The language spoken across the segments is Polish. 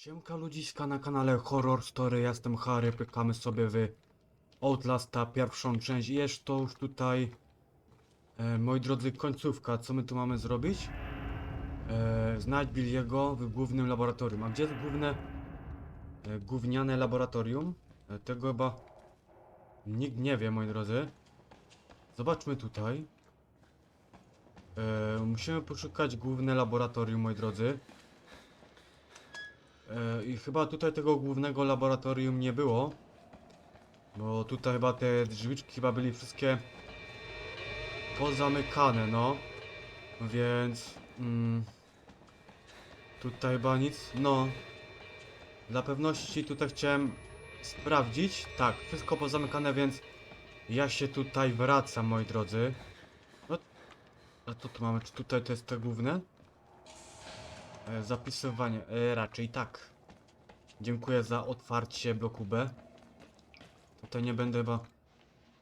Siemka ludziska na kanale Horror Story, ja jestem Harry, pykamy sobie w Outlasta pierwszą część jest to już tutaj, e, moi drodzy, końcówka, co my tu mamy zrobić? E, znajdź Billiego w głównym laboratorium, a gdzie jest główne, e, gówniane laboratorium? E, tego chyba nikt nie wie, moi drodzy. Zobaczmy tutaj. E, musimy poszukać główne laboratorium, moi drodzy. E, I chyba tutaj tego głównego laboratorium nie było. Bo tutaj chyba te drzwiczki chyba byli wszystkie pozamykane, no. Więc... Mm, tutaj chyba nic, no. Dla pewności tutaj chciałem sprawdzić. Tak, wszystko pozamykane, więc ja się tutaj wracam, moi drodzy. No, a to tu mamy, czy tutaj to jest te główne? E, Zapisywanie, e, raczej tak. Dziękuję za otwarcie bloku B. Tutaj nie będę chyba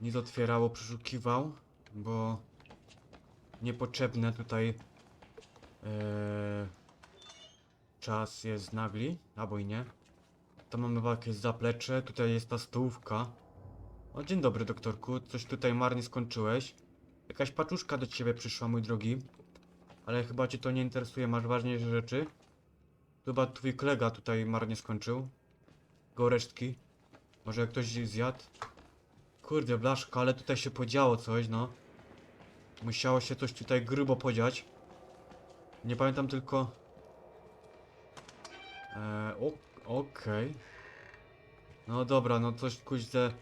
nic otwierało, przeszukiwał, bo niepotrzebne tutaj e, czas jest nagli, albo i nie. Tam mamy jakieś zaplecze, tutaj jest ta stołówka. O, dzień dobry doktorku, coś tutaj marnie skończyłeś. Jakaś paczuszka do ciebie przyszła, mój drogi. Ale chyba cię to nie interesuje, masz ważniejsze rzeczy. Chyba twój kolega tutaj marnie skończył. Goresztki. Może ktoś zjadł? Kurde, blaszka, ale tutaj się podziało coś, no. Musiało się coś tutaj grubo podziać. Nie pamiętam tylko... Eee, okej. No dobra, no coś kuźde...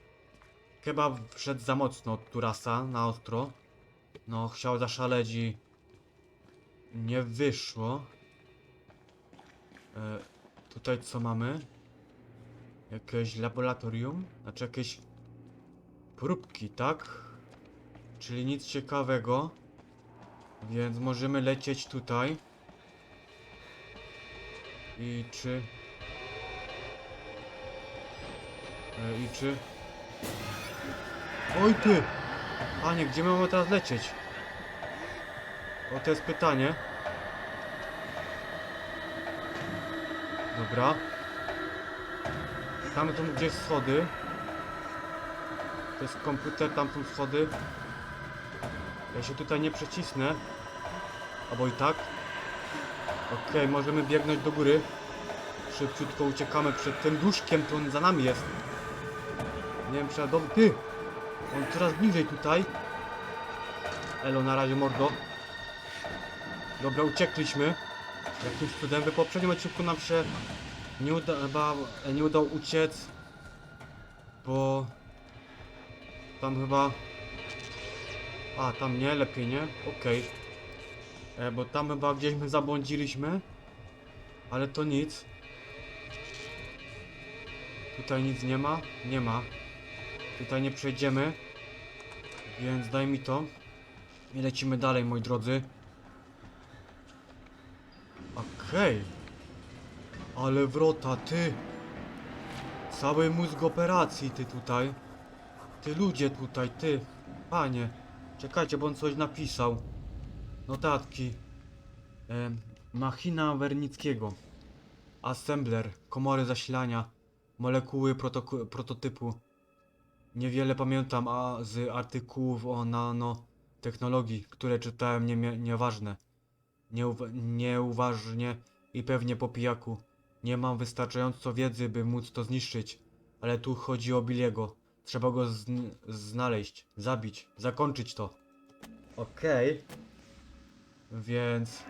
Chyba wszedł za mocno Turasa, na ostro. No, chciał zaszaleć i... Nie wyszło. E, tutaj co mamy? Jakieś laboratorium? Znaczy jakieś próbki, tak? Czyli nic ciekawego. Więc możemy lecieć tutaj. I czy... E, I czy... Oj ty! Panie, gdzie my mamy teraz lecieć? O, to jest pytanie. Dobra. Tam są gdzieś schody. To jest komputer, tam są schody. Ja się tutaj nie przecisnę. Albo i tak. Okej, możemy biegnąć do góry. Szybciutko uciekamy przed tym duszkiem, to on za nami jest. Nie wiem, ja dom... Ty! On coraz bliżej tutaj. Elo, na razie mordo. Dobra, uciekliśmy. Jakimś cudem. W poprzednim odcinku nam się nie, uda, chyba, nie udał uciec. Bo... Tam chyba... A, tam nie, lepiej nie? Okej. E, Bo tam chyba gdzieś my zabłądziliśmy. Ale to nic. Tutaj nic nie ma? Nie ma. Tutaj nie przejdziemy. Więc daj mi to. I lecimy dalej, moi drodzy. Okej. Ale wrota, ty. Cały mózg operacji, ty tutaj. Ty ludzie tutaj, ty. Panie. Czekajcie, bo on coś napisał. Notatki. E, machina Wernickiego. Assembler. Komory zasilania. Molekuły prototypu. Niewiele pamiętam a z artykułów o nanotechnologii, które czytałem nie, nieważne. Nieuwa- nieuważnie i pewnie po pijaku. Nie mam wystarczająco wiedzy, by móc to zniszczyć. Ale tu chodzi o Billiego. Trzeba go zn- znaleźć, zabić, zakończyć to. Okej. Więc...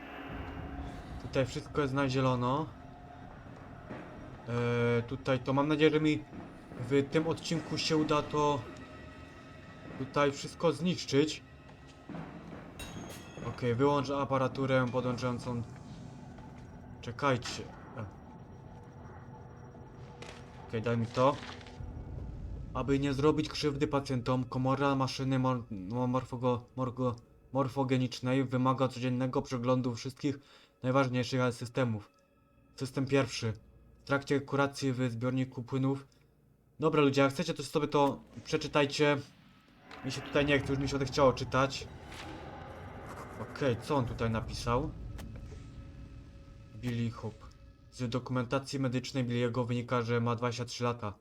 Tutaj wszystko jest na zielono. Eee, tutaj to mam nadzieję, że mi w tym odcinku się uda to tutaj wszystko zniszczyć. Okej, wyłącz aparaturę podłączającą. Czekajcie. E. Okej, daj mi to. Aby nie zrobić krzywdy pacjentom, komora maszyny mor no, morfogo morgo morfogenicznej wymaga codziennego przeglądu wszystkich najważniejszych systemów. System pierwszy. W trakcie kuracji w zbiorniku płynów. Dobra ludzie, jak chcecie to sobie to przeczytajcie. Mi się tutaj nie chce, już mi się odechciało czytać. Okej, co on tutaj napisał? Billy Hope. Z dokumentacji medycznej Billiego wynika, że ma 23 lata.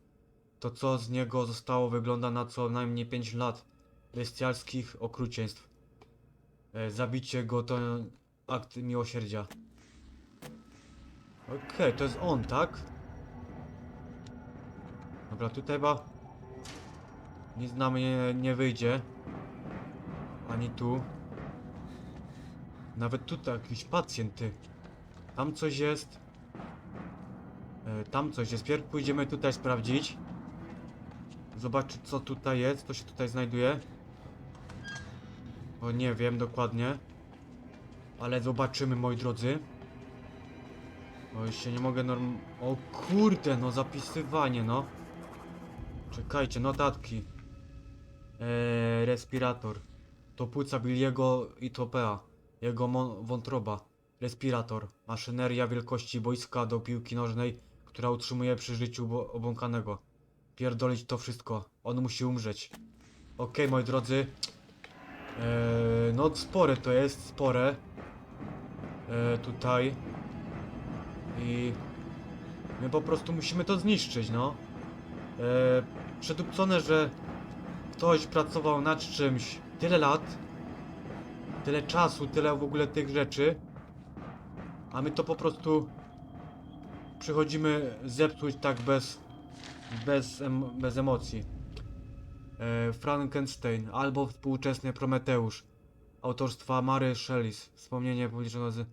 To co z niego zostało wygląda na co najmniej 5 lat bestialskich okrucieństw. E, zabicie go to akt miłosierdzia. Okej, to jest on, tak? Dobra, tutaj chyba nic nam nie, nie wyjdzie. Ani tu. Nawet tutaj jakiś pacjent, ty. Tam coś jest. E, tam coś jest. Pierw pójdziemy tutaj sprawdzić. Zobaczyć co tutaj jest, co się tutaj znajduje. O nie wiem dokładnie. Ale zobaczymy moi drodzy. O się nie mogę norm... O kurde no zapisywanie no. Czekajcie, notatki. Eee, respirator. To płuca Billiego i Topea. Jego wątroba. Respirator. Maszyneria wielkości boiska do piłki nożnej, która utrzymuje przy życiu obłąkanego. Pierdolić to wszystko. On musi umrzeć. Okej, moi drodzy. Eee, no spore to jest, spore. Eee, tutaj. I my po prostu musimy to zniszczyć, no. Eee, że ktoś pracował nad czymś tyle lat, tyle czasu, tyle w ogóle tych rzeczy, a my to po prostu przychodzimy zepsuć tak bez, bez, em, bez emocji. E, Frankenstein albo współczesny Prometeusz autorstwa Mary Shelley. Wspomnienie publiczne z...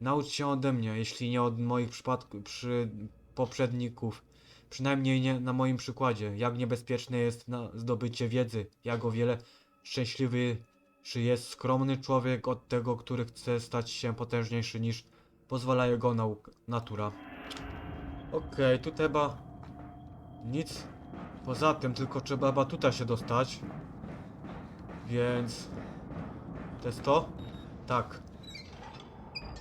Naucz się ode mnie, jeśli nie od moich przypadków, przy poprzedników. Przynajmniej nie na moim przykładzie. Jak niebezpieczne jest zdobycie wiedzy. Jak o wiele szczęśliwszy jest skromny człowiek od tego, który chce stać się potężniejszy niż pozwala jego nauk natura. Okej, tutaj chyba nic poza tym, tylko trzeba chyba tutaj się dostać. Więc... To jest to? Tak.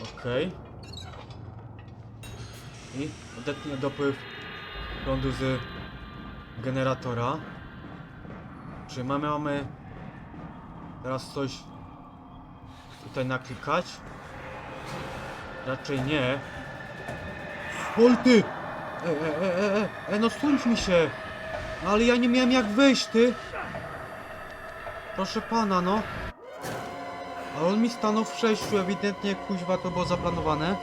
Okej. I odetnę dopływ prądu z generatora. Czy mamy, mamy teraz coś tutaj naklikać? Raczej nie. Wolty! E, e, e, e, e, e, no stój mi się! No ale ja nie miałem jak wyjść, ty! Proszę pana, no. A on mi stanął w przejściu, ewidentnie kuźwa to było zaplanowane.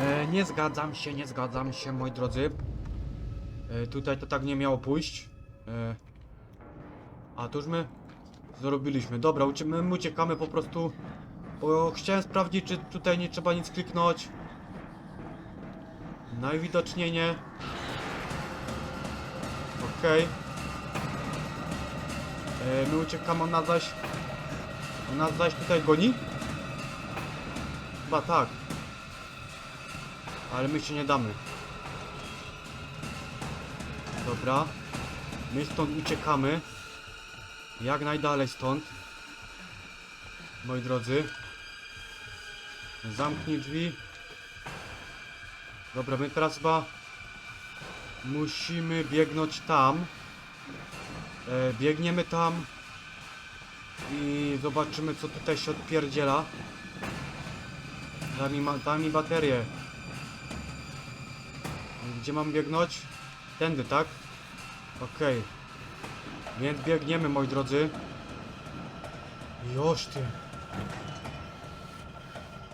E, nie zgadzam się, nie zgadzam się, moi drodzy. E, tutaj to tak nie miało pójść. E, a to już my zrobiliśmy. Dobra, my uciekamy po prostu. Bo chciałem sprawdzić, czy tutaj nie trzeba nic kliknąć. Najwidoczniej nie. Okej. E, My uciekamy, ona zaś... Ona zaś tutaj goni? Chyba tak. Ale my się nie damy. Dobra. My stąd uciekamy. Jak najdalej stąd. Moi drodzy. Zamknij drzwi. Dobra, my teraz chyba musimy biegnąć tam. E, biegniemy tam i zobaczymy co tutaj się odpierdziela. Da mi, ma, da mi baterię. Gdzie mam biegnąć? Tędy, tak? Okej. Więc biegniemy, moi drodzy. Joż ty.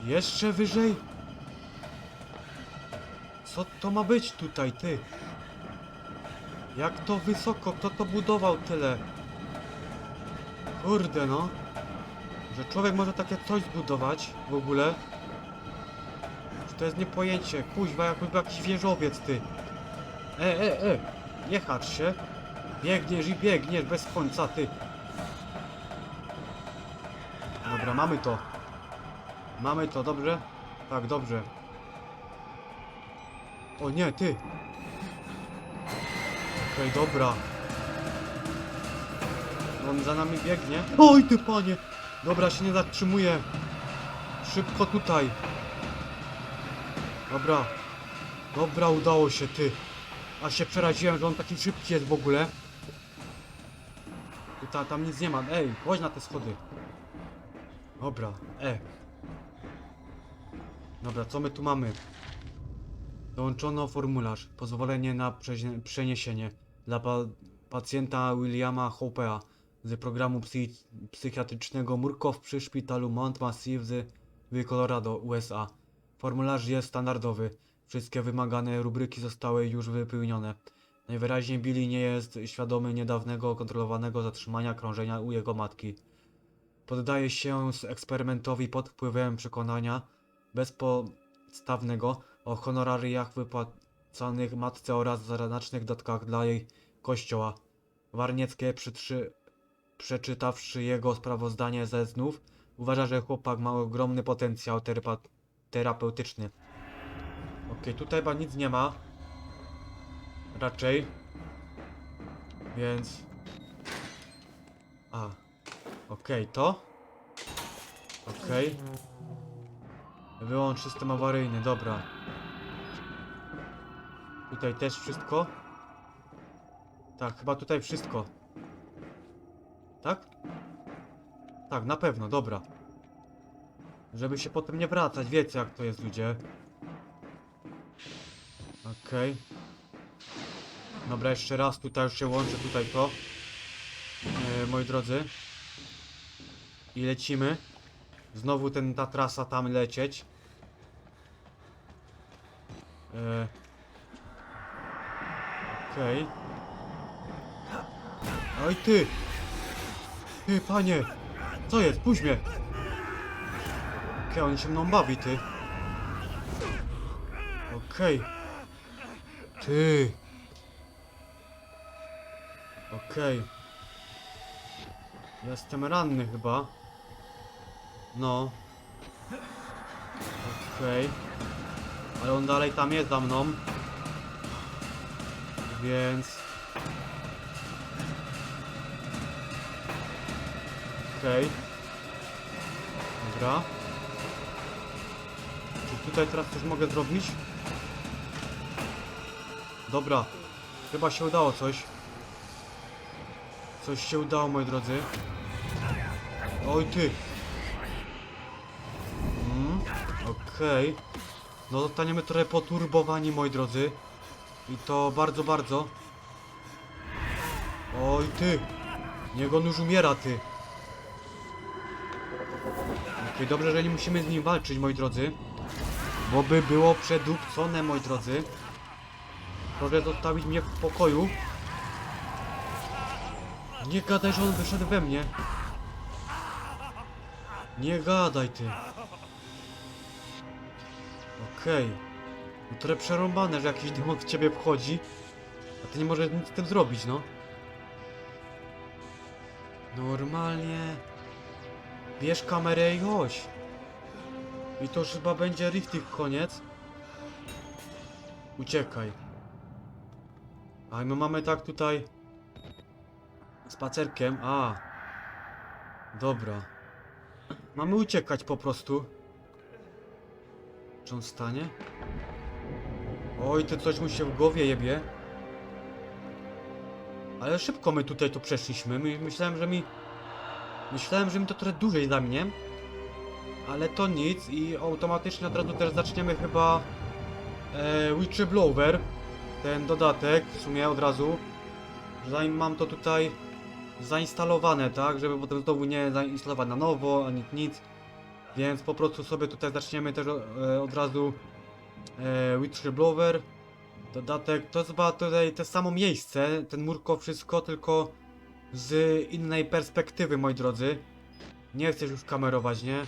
Jeszcze wyżej? Co to ma być tutaj, ty? Jak to wysoko? Kto to budował tyle? Kurde no. Że człowiek może takie coś zbudować w ogóle. To jest niepojęcie. Kuźwa, jakby jakiś wieżowiec, ty. E, e, e. Nie hacz się. Biegniesz i biegniesz bez końca, ty. Dobra, mamy to. Mamy to, dobrze? Tak, dobrze. O nie, ty. Okej, dobra. On za nami biegnie. Oj ty panie! Dobra, się nie zatrzymuję. Szybko tutaj. Dobra. Dobra, udało się, ty. A się przeraziłem, że on taki szybki jest w ogóle. Ta, tam nic nie ma. Ej, chodź na te schody. Dobra, e. Dobra, co my tu mamy? Dołączono formularz. Pozwolenie na przeniesienie dla pa pacjenta Williama Hopea z programu psy psychiatrycznego Murkow przy szpitalu Mount Massive w Colorado, USA. Formularz jest standardowy. Wszystkie wymagane rubryki zostały już wypełnione. Najwyraźniej Billy nie jest świadomy niedawnego kontrolowanego zatrzymania krążenia u jego matki. Poddaje się eksperymentowi pod wpływem przekonania bezpodstawnego o honorariach wypłacanych matce oraz znacznych dodatkach dla jej kościoła. Warnieckie przytrzy, przeczytawszy jego sprawozdanie ze znów, uważa, że chłopak ma ogromny potencjał terapeutyczny. Okej, tutaj chyba nic nie ma. Raczej. Więc... A. Okej, to? Okej. Wyłącz system awaryjny, dobra. Tutaj też wszystko? Tak, chyba tutaj wszystko. Tak? Tak, na pewno, dobra. Żeby się potem nie wracać, wiecie jak to jest ludzie. Okej. Dobra, jeszcze raz tutaj już się łączę, tutaj to. E, moi drodzy. I lecimy. Znowu ten, ta trasa tam lecieć. E, Okej. Oj ty! Ty, panie! Co jest? Puść mnie! Okej, on się mną bawi, ty. Okej. Ty. Okej. Jestem ranny chyba. No. Okej. Ale on dalej tam jest za mną. Więc... Okej. Dobra. Czy tutaj teraz coś mogę zrobić? Dobra. Chyba się udało coś. Coś się udało, moi drodzy. Oj ty. Mm, Okej. No zostaniemy trochę poturbowani, moi drodzy. I to bardzo, bardzo. Oj ty. Niech on już umiera, ty. Okej, dobrze, że nie musimy z nim walczyć, moi drodzy. Bo by było przedupcone, moi drodzy. Proszę zostawić mnie w pokoju. Nie gadaj, że on wyszedł we mnie. Nie gadaj ty. Okej. No trochę przerąbane, że jakiś demon w ciebie wchodzi. A ty nie możesz nic z tym zrobić, no. Normalnie. Bierz kamerę i chodź. I to już chyba będzie Riftik koniec. Uciekaj. A my mamy tak tutaj... Spacerkiem, a. Dobra. Mamy uciekać po prostu. Czy on stanie? Oj, ty coś mu się w głowie jebie. Ale szybko my tutaj to przeszliśmy. My, myślałem, że mi... Myślałem, że mi to trochę dłużej zajmie. Ale to nic i automatycznie od razu też zaczniemy chyba... E, Witchblower. Ten dodatek w sumie od razu. Zanim mam to tutaj zainstalowane, tak? Żeby potem znowu nie zainstalować na nowo, ani nic. Więc po prostu sobie tutaj zaczniemy też e, od razu e, Witchblower. Dodatek, to chyba tutaj to samo miejsce, ten murko, wszystko, tylko z innej perspektywy, moi drodzy. Nie chcesz już kamerować, nie?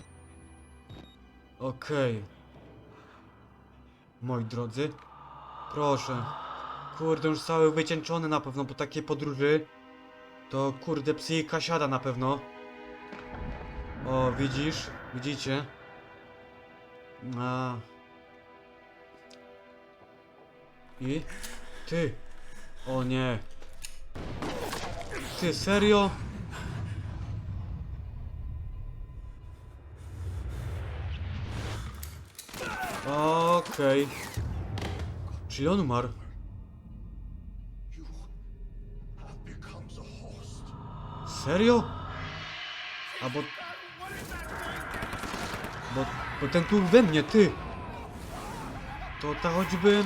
Okej. Moi drodzy. Proszę. Kurde, już cały wycieńczony na pewno po takiej podróży. To kurde, psychika siada na pewno. O, widzisz? Widzicie? A. I? Ty! O nie! Ty, serio? Okej. Czyli on umarł? Serio? A bo... Bo, bo ten tu we mnie, ty! to ta choćby...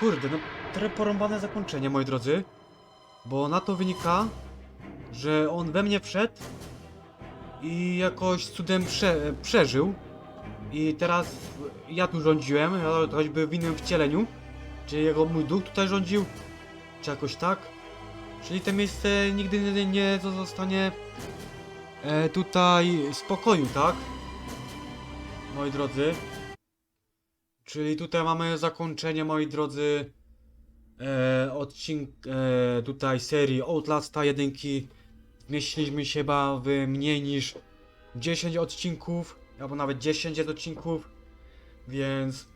Kurde, no trochę porąbane zakończenie, moi drodzy. Bo na to wynika, że on we mnie wszedł i jakoś cudem prze, przeżył. I teraz ja tu rządziłem, choćby w innym wcieleniu. Czy jego mój duch tutaj rządził, czy jakoś tak. Czyli to miejsce nigdy nie, nie zostanie e, tutaj spokoju, tak? Moi drodzy. Czyli tutaj mamy zakończenie, moi drodzy, e, odcink, e, tutaj serii Outlasta 1. Zmieściliśmy się chyba w mniej niż 10 odcinków, albo nawet 10 odcinków, więc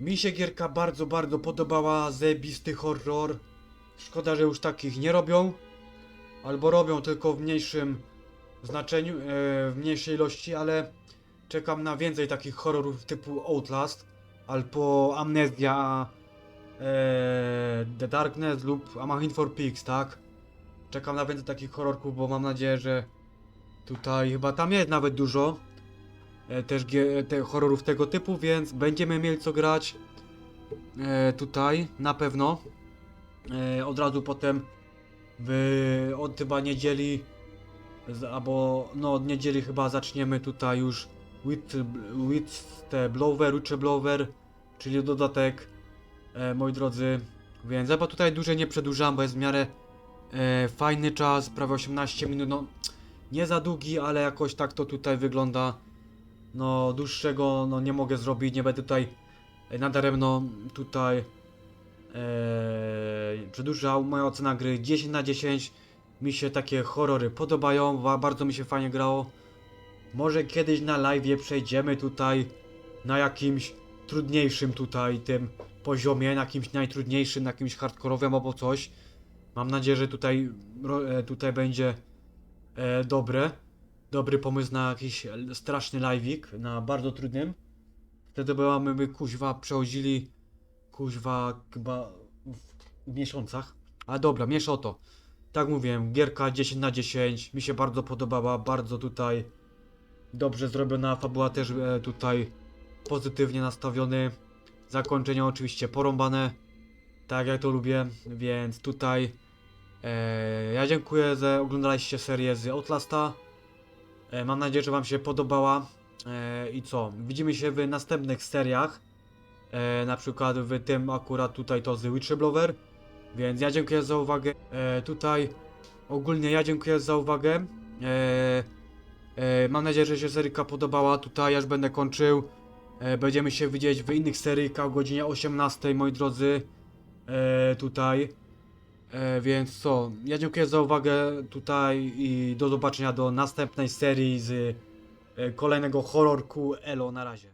mi się gierka bardzo, bardzo podobała, zajebisty horror. Szkoda, że już takich nie robią, albo robią tylko w mniejszym znaczeniu, e, w mniejszej ilości, ale czekam na więcej takich horrorów typu Outlast, albo Amnesia, e, The Darkness lub Amazon for Pigs, tak? Czekam na więcej takich horrorków, bo mam nadzieję, że tutaj chyba tam jest nawet dużo e, też te horrorów tego typu, więc będziemy mieli co grać tutaj na pewno. E, od razu potem w, od chyba niedzieli albo no od niedzieli chyba zaczniemy tutaj już with, with the blower, Witcher blower, czyli dodatek e, moi drodzy, więc chyba tutaj dłużej nie przedłużam, bo jest w miarę e, fajny czas, prawie 18 minut, no nie za długi, ale jakoś tak to tutaj wygląda. No dłuższego no nie mogę zrobić, nie będę tutaj e, nadaremno tutaj e, przedłużał. Moja ocena gry 10 na 10. Mi się takie horrory podobają, ba- bardzo mi się fajnie grało. Może kiedyś na live przejdziemy tutaj na jakimś trudniejszym tutaj tym poziomie, na jakimś najtrudniejszym, na jakimś hardkorowym albo coś. Mam nadzieję, że tutaj, e, tutaj będzie e, dobre. Dobry pomysł na jakiś straszny live'ik, na bardzo trudnym. Wtedy byśmy by kuźwa przechodzili kuźwa chyba w, miesiącach. Ale dobra, miesza o to. Tak mówiłem, gierka 10 na 10 mi się bardzo podobała, bardzo tutaj dobrze zrobiona, fabuła też e, tutaj pozytywnie nastawiony. Zakończenie oczywiście porąbane, tak jak to lubię, więc tutaj e, ja dziękuję, że oglądaliście serię z Outlasta. E, mam nadzieję, że Wam się podobała. E, I co? Widzimy się w następnych seriach. E, na przykład w tym akurat tutaj to z Witchblower. Więc ja dziękuję za uwagę. E, tutaj ogólnie ja dziękuję za uwagę. E, e, mam nadzieję, że się seryjka podobała. Tutaj aż będę kończył. E, będziemy się widzieć w innych seryjkach o godzinie 18, moi drodzy. E, tutaj. E, więc co? Ja dziękuję za uwagę tutaj i do zobaczenia do następnej serii z e, kolejnego horrorku. Elo, na razie.